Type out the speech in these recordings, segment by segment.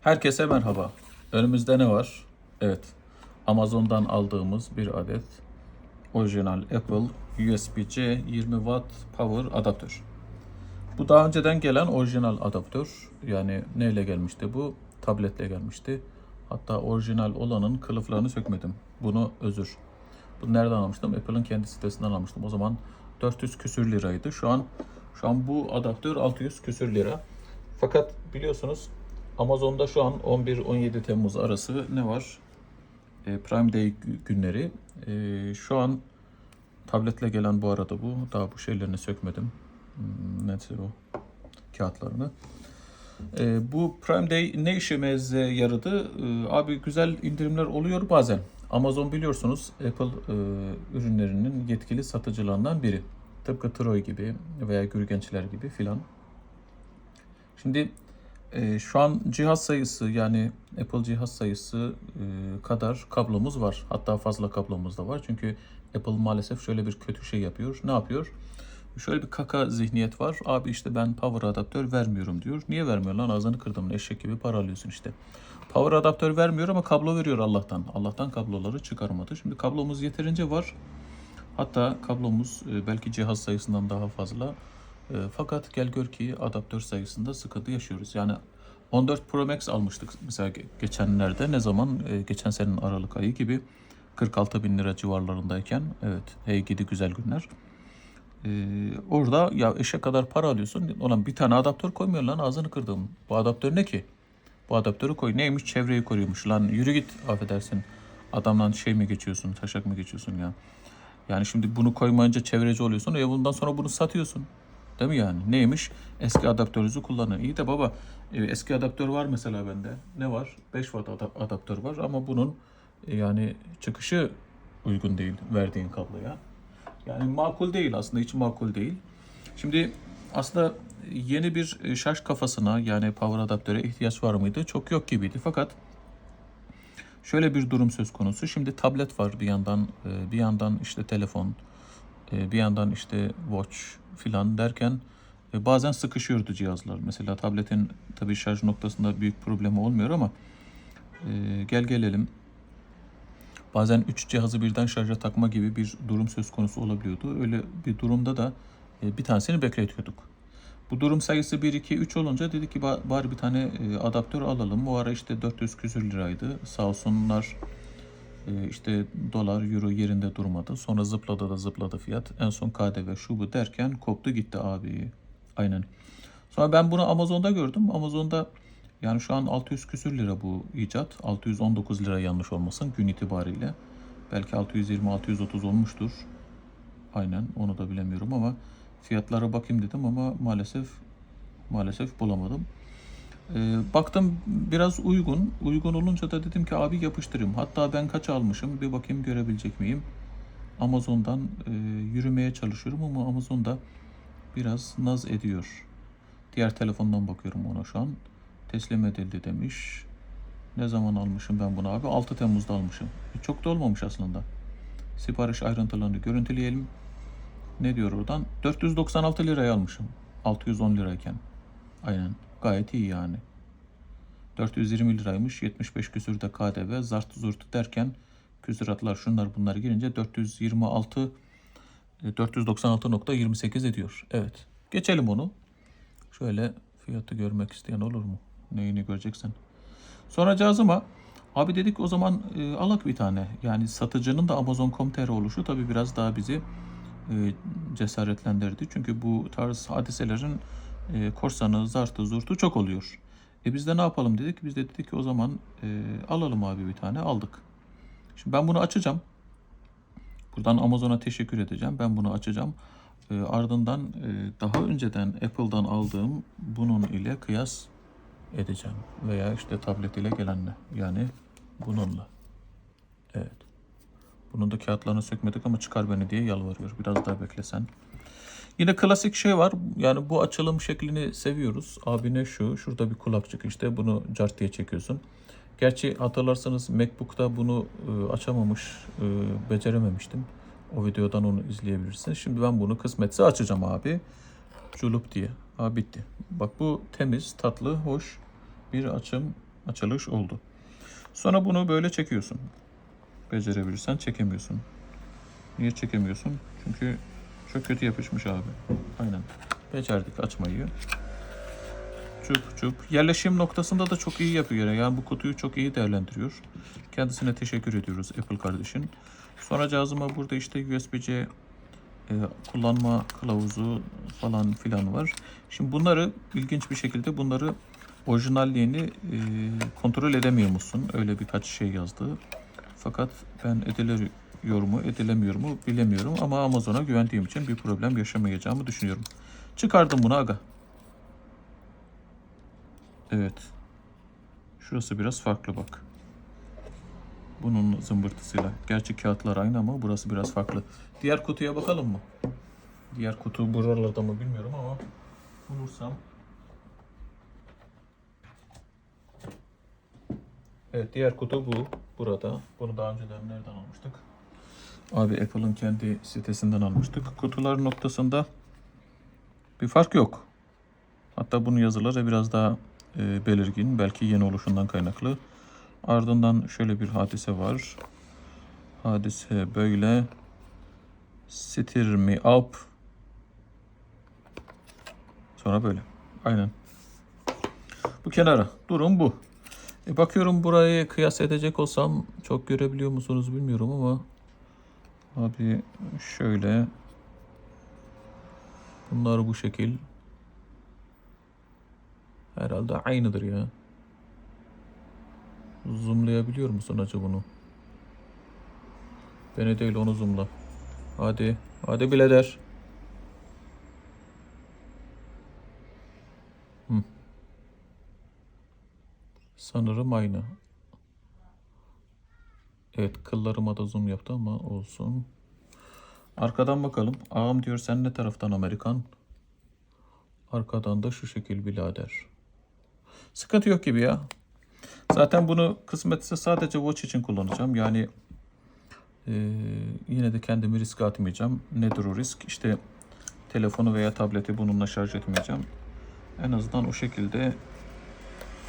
Herkese merhaba. Önümüzde ne var? Evet. Amazon'dan aldığımız bir adet orijinal Apple USB-C 20 Watt Power adaptör. Bu daha önceden gelen orijinal adaptör. Yani neyle gelmişti bu? Tabletle gelmişti. Hatta orijinal olanın kılıflarını sökmedim. Bunu özür. Bunu nereden almıştım? Apple'ın kendi sitesinden almıştım. O zaman 400 küsür liraydı. Şu an şu an bu adaptör 600 küsür lira. Fakat biliyorsunuz Amazon'da şu an 11-17 Temmuz arası ne var? E, Prime Day gü- günleri. E, şu an tabletle gelen bu arada bu. Daha bu şeylerini sökmedim. Hmm, Nedir o? Kağıtlarını. E, bu Prime Day ne işimize yaradı? E, abi güzel indirimler oluyor bazen. Amazon biliyorsunuz Apple e, ürünlerinin yetkili satıcılarından biri. Tıpkı Troy gibi veya Gürgençler gibi filan. Şimdi e, şu an cihaz sayısı yani Apple cihaz sayısı e, kadar kablomuz var. Hatta fazla kablomuz da var. Çünkü Apple maalesef şöyle bir kötü şey yapıyor. Ne yapıyor? Şöyle bir kaka zihniyet var. Abi işte ben power adaptör vermiyorum diyor. Niye vermiyor lan? Ağzını kırdım. Eşek gibi para alıyorsun işte. Power adaptör vermiyor ama kablo veriyor Allah'tan. Allah'tan kabloları çıkarmadı. Şimdi kablomuz yeterince var. Hatta kablomuz e, belki cihaz sayısından daha fazla. E, Fakat gel gör ki adaptör sayısında sıkıntı yaşıyoruz. Yani 14 Pro Max almıştık mesela ge- geçenlerde. Ne zaman? E, Geçen senenin Aralık ayı gibi 46 bin lira civarlarındayken. Evet, hey gidi güzel günler. Ee, orada ya eşe kadar para alıyorsun. Olan bir tane adaptör koymuyor lan ağzını kırdım. Bu adaptör ne ki? Bu adaptörü koy. Neymiş? Çevreyi koruyormuş. Lan yürü git affedersin. Adamdan şey mi geçiyorsun? Taşak mı geçiyorsun ya? Yani şimdi bunu koymayınca çevreci oluyorsun. E bundan sonra bunu satıyorsun. Değil mi yani? Neymiş? Eski adaptörünüzü kullanın. İyi de baba e, eski adaptör var mesela bende. Ne var? 5 watt ada- adaptör var ama bunun e, yani çıkışı uygun değil verdiğin kabloya. Yani makul değil aslında hiç makul değil. Şimdi aslında yeni bir e, şarj kafasına yani power adaptöre ihtiyaç var mıydı? Çok yok gibiydi. Fakat şöyle bir durum söz konusu. Şimdi tablet var bir yandan, bir yandan işte telefon, bir yandan işte watch filan derken e, bazen sıkışıyordu cihazlar. Mesela tabletin tabii şarj noktasında büyük problemi olmuyor ama e, gel gelelim bazen 3 cihazı birden şarja takma gibi bir durum söz konusu olabiliyordu. Öyle bir durumda da e, bir tanesini bekletiyorduk. Bu durum sayısı 1, 2, 3 olunca dedik ki ba- bari bir tane e, adaptör alalım. Bu ara işte 400 küsür liraydı. Sağ olsunlar e, işte dolar, euro yerinde durmadı. Sonra zıpladı da zıpladı fiyat. En son KDV şu bu derken koptu gitti abi. Aynen. Sonra ben bunu Amazon'da gördüm. Amazon'da yani şu an 600 küsür lira bu icat. 619 lira yanlış olmasın gün itibariyle. Belki 620-630 olmuştur. Aynen onu da bilemiyorum ama fiyatlara bakayım dedim ama maalesef maalesef bulamadım. Ee, baktım biraz uygun. Uygun olunca da dedim ki abi yapıştırayım. Hatta ben kaç almışım bir bakayım görebilecek miyim? Amazon'dan e, yürümeye çalışıyorum ama Amazon'da biraz naz ediyor. Diğer telefondan bakıyorum ona şu an. Teslim edildi demiş. Ne zaman almışım ben bunu abi? 6 Temmuz'da almışım. E, Çok da olmamış aslında. Sipariş ayrıntılarını görüntüleyelim. Ne diyor oradan? 496 liraya almışım. 610 lirayken. Aynen. Gayet iyi yani. 420 liraymış. 75 küsür de KDV. Zart zurt derken küsuratlar şunlar bunlar girince 426 e, 496.28 ediyor. Evet. Geçelim onu. Şöyle fiyatı görmek isteyen olur mu? Neyini göreceksen. Sonra cazıma abi dedik o zaman e, alak bir tane. Yani satıcının da Amazon.com.tr oluşu tabii biraz daha bizi e, cesaretlendirdi. Çünkü bu tarz hadiselerin e, korsanı, zartı, zurtu çok oluyor. E biz de ne yapalım dedik. Biz de dedik ki o zaman e, alalım abi bir tane. Aldık. Şimdi ben bunu açacağım. Buradan Amazon'a teşekkür edeceğim. Ben bunu açacağım. E, ardından e, daha önceden Apple'dan aldığım bunun ile kıyas edeceğim. Veya işte tablet ile gelenle. Yani bununla. Evet. Bunun da kağıtlarını sökmedik ama çıkar beni diye yalvarıyor. Biraz daha beklesen. Yine klasik şey var. Yani bu açılım şeklini seviyoruz. Abine şu. Şurada bir kulakçık işte. Bunu cart diye çekiyorsun. Gerçi hatırlarsanız MacBook'ta bunu e, açamamış, e, becerememiştim. O videodan onu izleyebilirsiniz. Şimdi ben bunu kısmetse açacağım abi. Culup diye. Ha bitti. Bak bu temiz, tatlı, hoş bir açım açılış oldu. Sonra bunu böyle çekiyorsun. Becerebilirsen çekemiyorsun. Niye çekemiyorsun? Çünkü çok kötü yapışmış abi. Aynen. Becerdik açmayı. Çup çup. Yerleşim noktasında da çok iyi yapıyor. Yani bu kutuyu çok iyi değerlendiriyor. Kendisine teşekkür ediyoruz Apple kardeşin. Sonra cihazıma burada işte USB-C e, kullanma kılavuzu falan filan var. Şimdi bunları ilginç bir şekilde bunları orijinalliğini e, kontrol edemiyor musun? Öyle birkaç şey yazdı. Fakat ben ediliyor mu, edilemiyor mu bilemiyorum ama Amazon'a güvendiğim için bir problem yaşamayacağımı düşünüyorum. Çıkardım bunu aga. Evet. Şurası biraz farklı bak. Bunun zımbırtısıyla. Gerçi kağıtlar aynı ama burası biraz farklı. Diğer kutuya bakalım mı? Diğer kutu buralarda mı bilmiyorum ama bulursam. Evet diğer kutu bu. Burada. Bunu daha önceden nereden almıştık? Abi Apple'ın kendi sitesinden almıştık. Kutular noktasında bir fark yok. Hatta bunun yazıları biraz daha e, belirgin. Belki yeni oluşundan kaynaklı. Ardından şöyle bir hadise var. Hadise böyle. Stir me up. Sonra böyle. Aynen. Bu kenara. Durum bu. E bakıyorum burayı kıyas edecek olsam çok görebiliyor musunuz bilmiyorum ama abi şöyle bunlar bu şekil herhalde aynıdır ya. Zoomlayabiliyor musun acaba bunu? Beni değil onu zoomla. Hadi. Hadi birader. Hı. Sanırım aynı. Evet kıllarıma da zoom yaptı ama olsun. Arkadan bakalım. Ağam diyor sen ne taraftan Amerikan? Arkadan da şu şekil birader. Sıkıntı yok gibi ya. Zaten bunu kısmetse sadece watch için kullanacağım. Yani e, yine de kendimi riske atmayacağım. Nedir o risk? İşte telefonu veya tableti bununla şarj etmeyeceğim. En azından o şekilde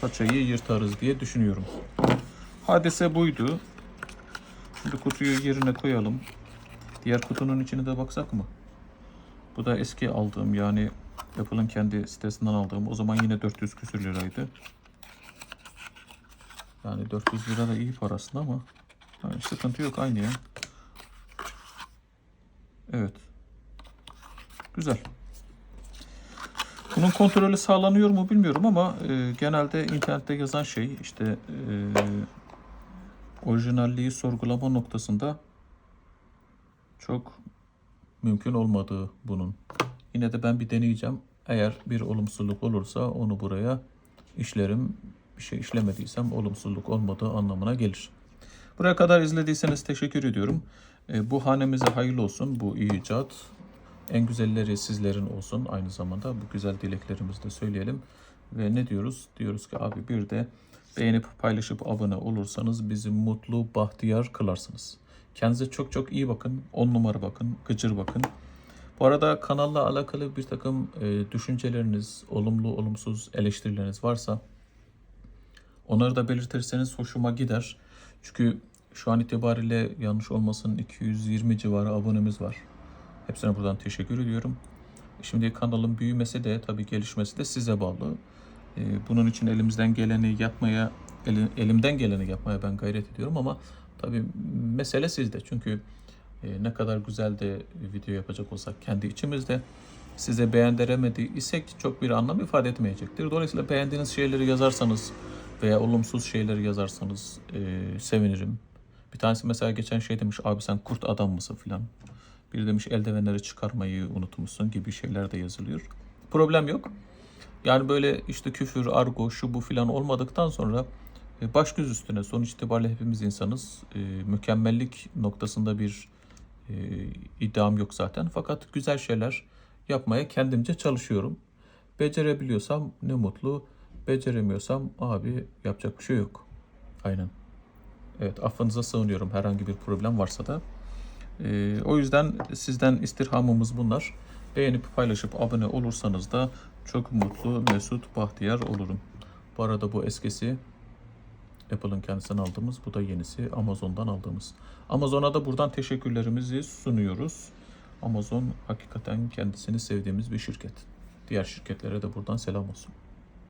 paçayı yırtarız diye düşünüyorum. Hadise buydu. Şimdi kutuyu yerine koyalım. Diğer kutunun içine de baksak mı? Bu da eski aldığım yani Apple'ın kendi sitesinden aldığım. O zaman yine 400 küsür liraydı. Yani 400 lira da iyi parasında ama yani sıkıntı yok aynı ya. Evet. Güzel. Bunun kontrolü sağlanıyor mu bilmiyorum ama e, genelde internette yazan şey işte e, orijinalliği sorgulama noktasında çok mümkün olmadığı bunun. Yine de ben bir deneyeceğim. Eğer bir olumsuzluk olursa onu buraya işlerim. Bir şey işlemediysem olumsuzluk olmadığı anlamına gelir. Buraya kadar izlediyseniz teşekkür ediyorum. E, bu hanemize hayırlı olsun bu icat. En güzelleri sizlerin olsun aynı zamanda. Bu güzel dileklerimizi de söyleyelim. Ve ne diyoruz? Diyoruz ki abi bir de beğenip paylaşıp abone olursanız bizi mutlu, bahtiyar kılarsınız. Kendinize çok çok iyi bakın. 10 numara bakın, gıcır bakın. Bu arada kanalla alakalı bir takım e, düşünceleriniz, olumlu olumsuz eleştirileriniz varsa onları da belirtirseniz hoşuma gider. Çünkü şu an itibariyle yanlış olmasın 220 civarı abonemiz var. Hepsine buradan teşekkür ediyorum. Şimdi kanalın büyümesi de tabii gelişmesi de size bağlı. Ee, Bunun için elimizden geleni yapmaya, eli- elimden geleni yapmaya ben gayret ediyorum ama tabii mesele sizde. Çünkü e, ne kadar güzel de video yapacak olsak kendi içimizde size beğendiremedi isek çok bir anlam ifade etmeyecektir. Dolayısıyla beğendiğiniz şeyleri yazarsanız veya olumsuz şeyleri yazarsanız e, sevinirim. Bir tanesi mesela geçen şey demiş abi sen kurt adam mısın filan. Bir demiş eldivenleri çıkarmayı unutmuşsun gibi şeyler de yazılıyor. Problem yok. Yani böyle işte küfür, argo, şu bu filan olmadıktan sonra e, baş göz üstüne sonuç itibariyle hepimiz insanız. E, mükemmellik noktasında bir e, iddiam yok zaten. Fakat güzel şeyler yapmaya kendimce çalışıyorum. Becerebiliyorsam ne mutlu. Beceremiyorsam abi yapacak bir şey yok. Aynen. Evet affınıza sığınıyorum herhangi bir problem varsa da. O yüzden sizden istirhamımız bunlar. Beğenip paylaşıp abone olursanız da çok mutlu, mesut, bahtiyar olurum. Bu arada bu eskisi Apple'ın kendisinden aldığımız. Bu da yenisi Amazon'dan aldığımız. Amazon'a da buradan teşekkürlerimizi sunuyoruz. Amazon hakikaten kendisini sevdiğimiz bir şirket. Diğer şirketlere de buradan selam olsun.